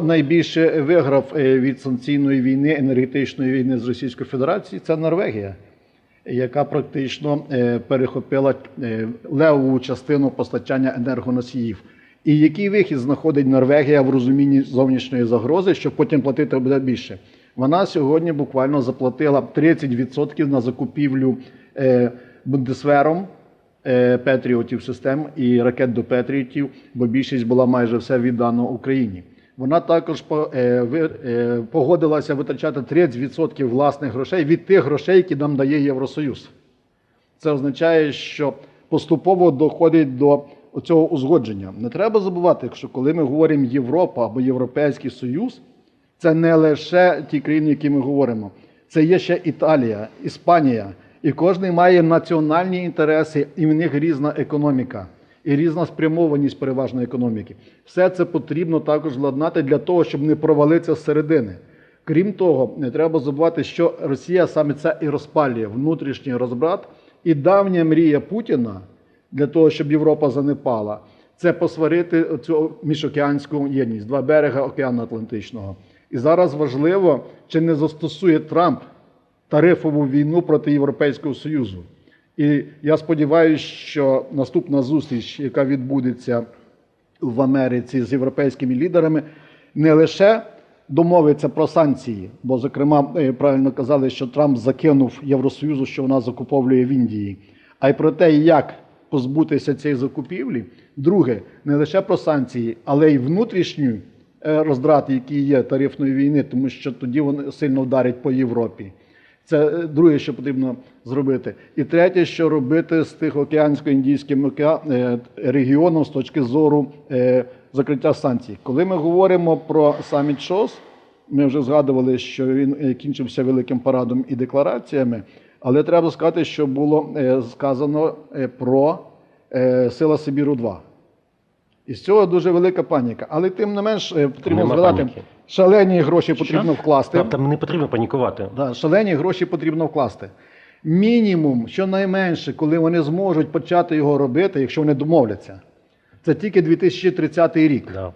найбільше виграв е, від санкційної війни, енергетичної війни з Російською Федерацією, це Норвегія, яка практично е, перехопила е, левову частину постачання енергоносіїв. І який вихід знаходить Норвегія в розумінні зовнішньої загрози, щоб потім платити буде більше? Вона сьогодні буквально заплатила 30% на закупівлю Бундесвером Петріотів систем і ракет до Петріотів, бо більшість була майже все віддано Україні. Вона також е, е, погодилася витрачати 30% власних грошей від тих грошей, які нам дає Євросоюз. Це означає, що поступово доходить до цього узгодження. Не треба забувати, що коли ми говоримо Європа або Європейський Союз, це не лише ті країни, які ми говоримо. Це є ще Італія, Іспанія. І кожен має національні інтереси, і в них різна економіка, і різна спрямованість переважно економіки. Все це потрібно також владнати для того, щоб не провалитися зсередини. Крім того, не треба забувати, що Росія саме це і розпалює внутрішній розбрат, і давня мрія Путіна для того, щоб Європа занепала, це посварити цю міжокеанську єдність, два берега океану Атлантичного. І зараз важливо, чи не застосує Трамп тарифову війну проти Європейського Союзу. І я сподіваюся, що наступна зустріч, яка відбудеться в Америці з європейськими лідерами, не лише домовиться про санкції, бо, зокрема, правильно казали, що Трамп закинув Євросоюзу, що вона закуповує в Індії, а й про те, як позбутися цієї закупівлі. Друге, не лише про санкції, але й внутрішню е, роздрат, який є тарифної війни, тому що тоді вони сильно вдарять по Європі. Це е, друге, що потрібно зробити. І третє, що робити з Тихоокеансько-індійським е, регіоном з точки зору е, закриття санкцій. Коли ми говоримо про саміт ШОС, ми вже згадували, що він кінчився великим парадом і деклараціями, але треба сказати, що було сказано про Сила Сибіру 2. І з цього дуже велика паніка. Але тим не менш е, потрібно згадати, шалені гроші потрібно вкласти. Там, там не потрібно панікувати. Да, шалені гроші потрібно вкласти. Мінімум, щонайменше, коли вони зможуть почати його робити, якщо вони домовляться, це тільки 2030 рік. Да.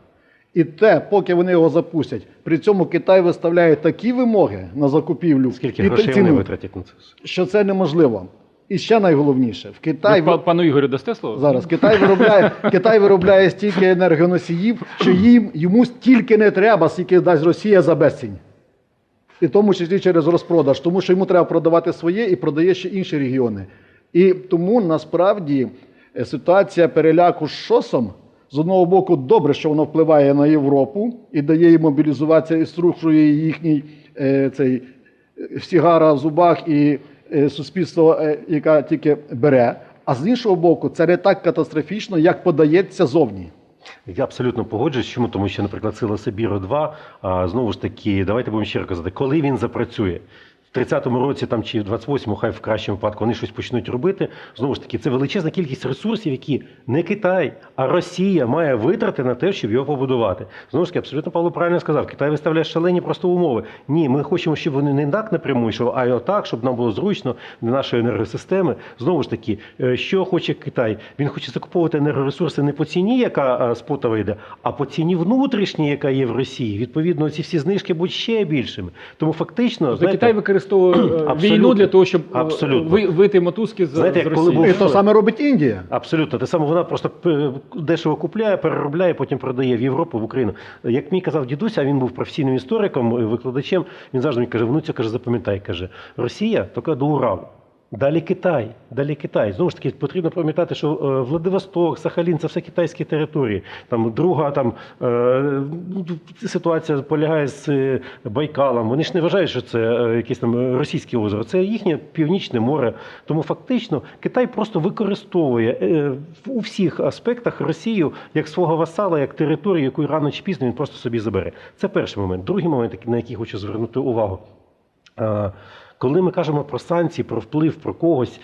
І те, поки вони його запустять, при цьому Китай виставляє такі вимоги на закупівлю Скільки і грошей ціну, вони витратять на це? що це неможливо. І ще найголовніше, в Китай Ви пану Ігорю дасте слово? Зараз Китай виробляє, Китай виробляє стільки енергоносіїв, що їм йому стільки не треба, скільки дасть Росія за безцінь. І в тому числі через розпродаж, тому що йому треба продавати своє і продає ще інші регіони. І тому насправді е, ситуація переляку з шосом з одного боку добре, що воно впливає на Європу і дає їм мобілізуватися і струшує їхній е, цей е, сігара в зубах і суспільство, е, яке тільки бере. А з іншого боку, це не так катастрофічно, як подається зовні. Я абсолютно погоджуюсь. Чому? Тому що, наприклад, сила Сибіру 2, знову ж таки, давайте будемо щиро казати, коли він запрацює. В 30-му році там чи в 28-му, хай в кращому випадку вони щось почнуть робити. Знову ж таки, це величезна кількість ресурсів, які не Китай, а Росія має витрати на те, щоб його побудувати. Знову ж таки, абсолютно Павло правильно сказав. Китай виставляє шалені просто умови. Ні, ми хочемо, щоб вони не так напряму йшли, а й отак, щоб нам було зручно для нашої енергосистеми. Знову ж таки, е, що хоче Китай? Він хоче закуповувати енергоресурси не по ціні, яка е, спотова йде, а по ціні внутрішній, яка є в Росії. Відповідно, ці всі знижки будуть ще більшими. Тому фактично, Тобто знаєте, Китай використовує е, Абсолютно. війну для того, щоб е, Абсолютно. ви- вийти мотузки з, Знаєте, з Росії. коли був- І то саме робить Індія. Абсолютно, те саме вона просто е, дешево купляє, переробляє, потім продає в Європу, в Україну. Як мій казав дідусь, а він був професійним істориком, е, викладачем. Він завжди мені каже: внуця каже, запам'ятай, каже, Росія така до Уралу. Далі Китай, далі Китай. Знову ж таки, потрібно пам'ятати, що е, Владивосток, Сахалін це все китайські території. Там друга там е, ну, ситуація полягає з е, Байкалом. Вони ж не вважають, що це якесь там російське озеро. Це їхнє північне море. Тому фактично Китай просто використовує у всіх аспектах Росію як свого васала, як територію, яку рано чи пізно він просто собі забере. Це перший момент. Другий момент, на який хочу звернути увагу. Коли ми кажемо про санкції, про вплив, про когось,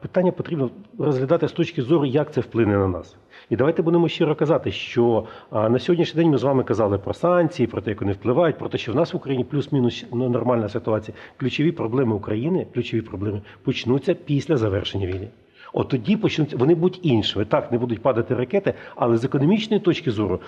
питання потрібно розглядати з точки зору, як це вплине на нас. І давайте будемо щиро казати, що на сьогоднішній день ми з вами казали про санкції, про те, як вони впливають, про те, що в нас в Україні плюс-мінус ну, нормальна ситуація. Ключові проблеми України, ключові проблеми почнуться після завершення війни. От тоді почнуть вони будуть іншими. Так, не будуть падати ракети, але з економічної точки зору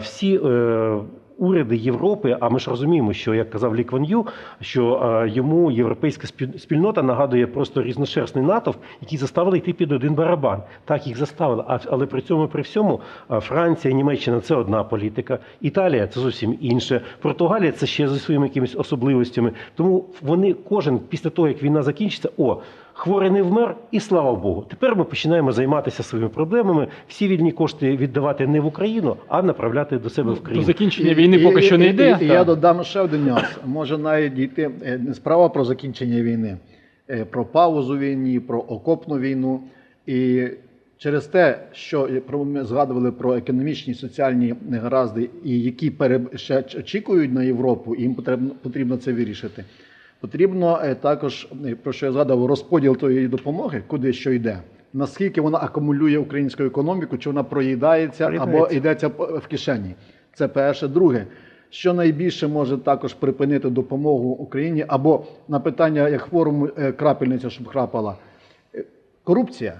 всі е, уряди Європи, а ми ж розуміємо, що як казав Лі Кван Ю, що е, йому європейська спіль- спільнота нагадує просто різношерстний натовп, який заставили йти під один барабан. Так їх заставили. А але при цьому при всьому е, Франція, Німеччина це одна політика, Італія це зовсім інше. Португалія це ще зі своїми якимись особливостями. Тому вони кожен після того, як війна закінчиться, о. Хворий не вмер, і слава Богу. Тепер ми починаємо займатися своїми проблемами. Всі вільні кошти віддавати не в Україну, а направляти до себе в До закінчення війни поки що не йде. І, і, і я додам ще один нюанс. Може навіть дійти е, не справа про закінчення війни, е, про паузу війні, про окопну війну. І через те, що е, ми згадували про економічні соціальні негаразди, і які пере, ще очікують на Європу, і їм потрібно, потрібно це вирішити. Потрібно також, про що я згадав, розподіл тої допомоги, куди що йде. Наскільки вона акумулює українську економіку, чи вона проїдається або йдеться в кишені. Це перше. Друге, що найбільше може також припинити допомогу Україні, або на питання, як хворому е, крапельниця, щоб храпала. Е, Корупція.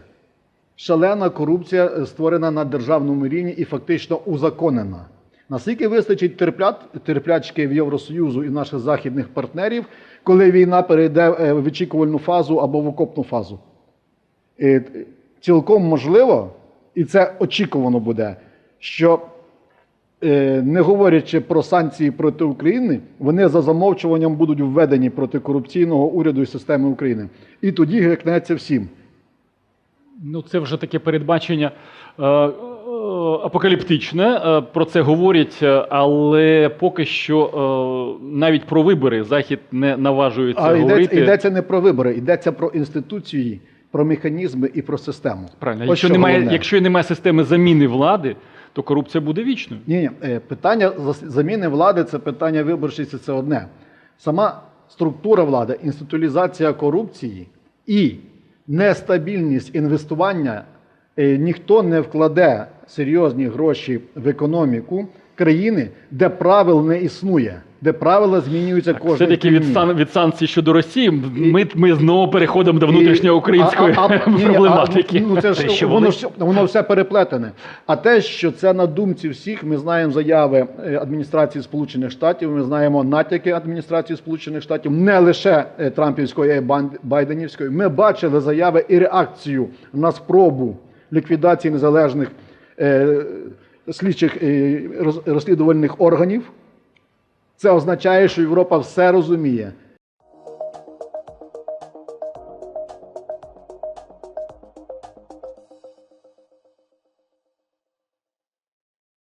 Шалена корупція е, створена на державному рівні і фактично узаконена. Наскільки вистачить терплят, терплячки в Євросоюзу і наших західних партнерів, коли війна перейде в очікувальну фазу або в окопну фазу? Т- Цілком можливо, і це очікувано буде, що не говорячи про санкції проти України, вони за замовчуванням будуть введені проти корупційного уряду і системи України. І тоді грекнеться всім. Ну, це вже таке передбачення е, е, апокаліптичне. Е, про це говорять, е, але поки що е, навіть про вибори Захід не наважується А говорити. йдеться, йдеться не про вибори, йдеться про інституції, про механізми і про систему. Правильно, Ось якщо що немає, головне. якщо немає системи заміни влади, то корупція буде вічною. Ні, ні, е, питання заміни влади це питання виборчості, це одне. Сама структура влади, інституалізація корупції і нестабільність інвестування е, ніхто не вкладе серйозні гроші в економіку країни, де правил не існує, де правила змінюються кожен Все-таки від, сан- від санкцій щодо Росії ми, ми знову переходимо до внутрішньоукраїнської А- а- а- ні, ні, а, проблематики. ну, це Те, ж, що воно, вони- воно все переплетене. А те, що це на думці всіх, ми знаємо заяви е, адміністрації Сполучених Штатів, ми знаємо натяки адміністрації Сполучених Штатів, не лише е, Трампівської, а й Бан- Байденівської. Ми бачили заяви і реакцію на спробу ліквідації незалежних е, слідчих е, розслідувальних органів. Це означає, що Європа все розуміє.